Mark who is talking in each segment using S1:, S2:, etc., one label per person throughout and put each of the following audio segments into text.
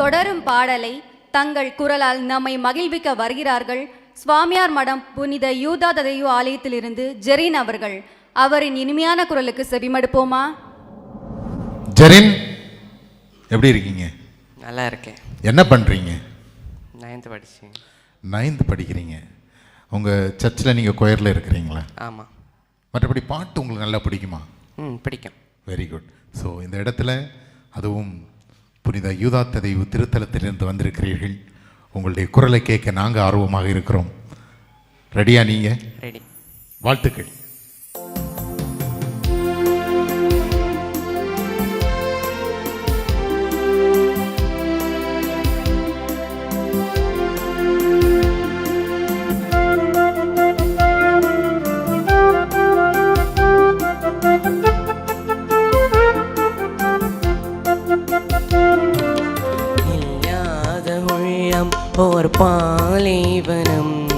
S1: தொடரும் பாடலை தங்கள் குரலால் நம்மை மகிழ்விக்க வருகிறார்கள் சுவாமியார் மடம் புனித யூதா ததையு ஆலயத்திலிருந்து ஜெரீன் அவர்கள். அவரின் இனிமையான குரலுக்கு செவிமடுப்போமா?
S2: ஜெரின் எப்படி இருக்கீங்க?
S3: நல்லா இருக்கேன்.
S2: என்ன பண்ணுறீங்க
S3: நைன்த்து படித்தேன்
S2: நைன்த் படிக்கிறீங்க. உங்கள் சர்ச்சில் நீங்கள் கொயரில் இருக்கிறீங்களா?
S3: ஆமாம்
S2: மற்றபடி பாட்டு உங்களுக்கு நல்லா பிடிக்குமா?
S3: ம் பிடிக்கும்.
S2: வெரி குட் ஸோ இந்த இடத்துல அதுவும் புனித யூதா ததைவு திருத்தலத்திலிருந்து வந்திருக்கிறீர்கள். உங்களுடைய குரலை கேட்க நாங்கள் ஆர்வமாக இருக்கிறோம். ரெடியா நீங்கள்
S3: ரெடி
S2: வாழ்த்துக்கள்.
S3: ஓர் பாலைவனம்.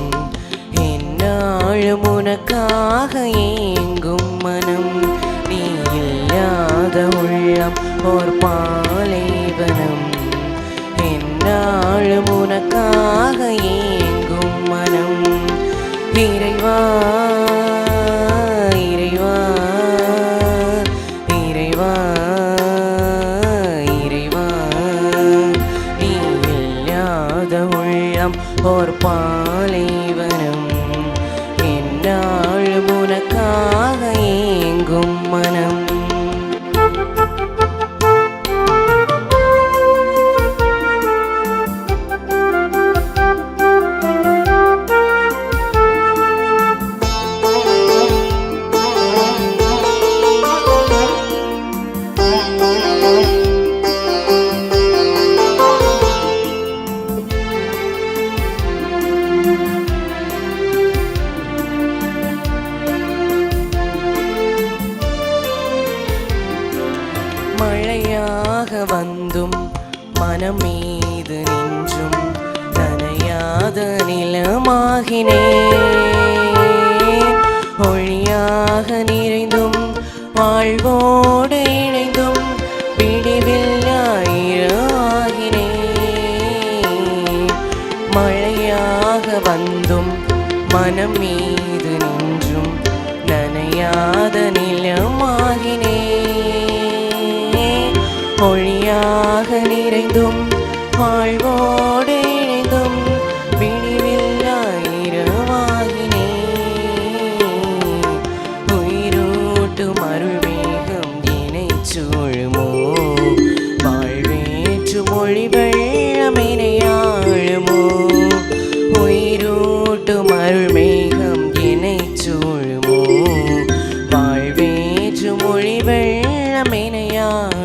S3: என்னாலும் உனக்காக ஏங்கும் மனம். நீ இல்லாத உள்ளம் ஓர் பாலைவனம். என்னாலும் உனக்காக ஏங்கும் மனம். இறைவா ஓர் மழையாக வந்தும் மனம் மீது நின்றும் நனையாத நிலமாகினே. ஒளியாக நிறைந்தும் வாழ்வோடு இணைந்தும் பிடிவில்லாயிராகினே மழையாக வந்தும் மனம் மீது நின்றும் நனையாத நிலமாகினே. ஒளியாக நிறைந்தும் வாழ்வோடு இணைந்தும் விழிவில்லாயிரமாகினே. உயிரூட்டும் அருள்வேகம் இணை சூழுமோ? வாழ்வேற்று மொழி வெள்ளமினையாழுமோ உயிரூட்டும் அருள்மேகம் இணை சூழுமோ? வாழ்வேற்று மொழி வெள்ளமினையாழுமோ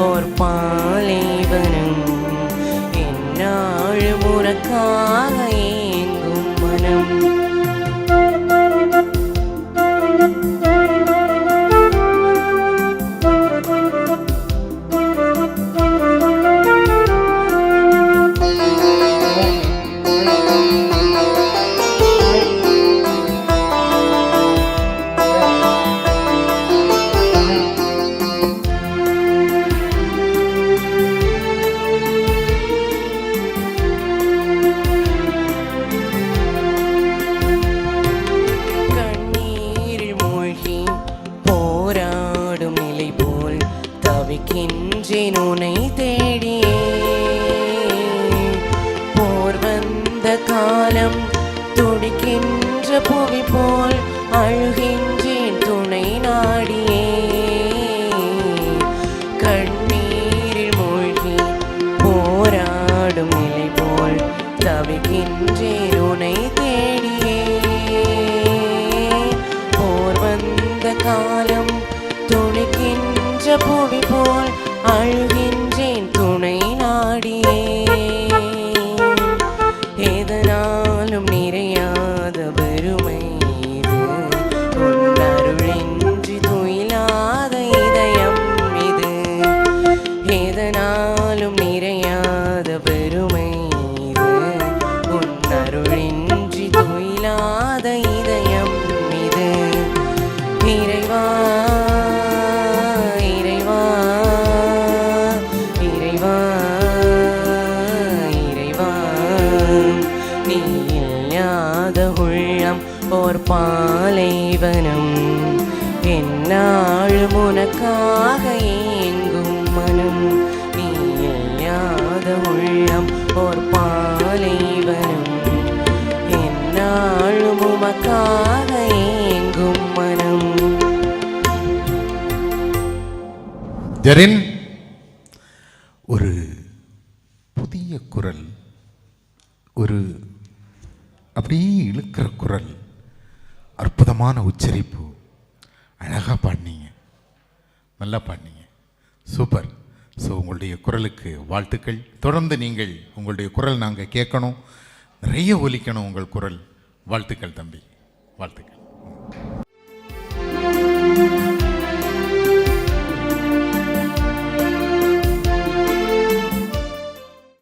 S3: உள்ளம் வரும் பாலைவனம் என்னாலும் உனக்காக உனை போர் வந்த காலம் துடிக்கின்ற புவி போல் அழுகின்றேன் துணை நாடியே. கண்ணீரில் மூழ்கி போராடும் நிலை போல் தவிக்கின்றேன் உனை தேடியே. போர் வந்த காலம் துணிக்கின்ற புவி போல் அழுகின்றேன் துணை நாடியே. எதனாலும் நிறையாத பெருமை போர் பாலைவனம் என்னாலும் உனக்காக ஏங்கும் மனம். நீ இல்லாத உள்ளம் போர் பாலைவனம் என்னாலும் உமக்காக ஏங்கும் மனம்.
S2: ஜெரின் ஒரு புதிய குரல் ஒரு அப்படியே அற்புதமான உச்சரிப்பு. அழகாக பாடினீங்க நல்லா பாடினீங்க சூப்பர். ஸோ உங்களுடைய குரலுக்கு வாழ்த்துக்கள். தொடர்ந்து நீங்கள் உங்களுடைய குரல் நாங்கள் கேட்கணும். நிறைய ஒலிக்கணும் உங்கள் குரல். வாழ்த்துக்கள் தம்பி. வாழ்த்துக்கள்.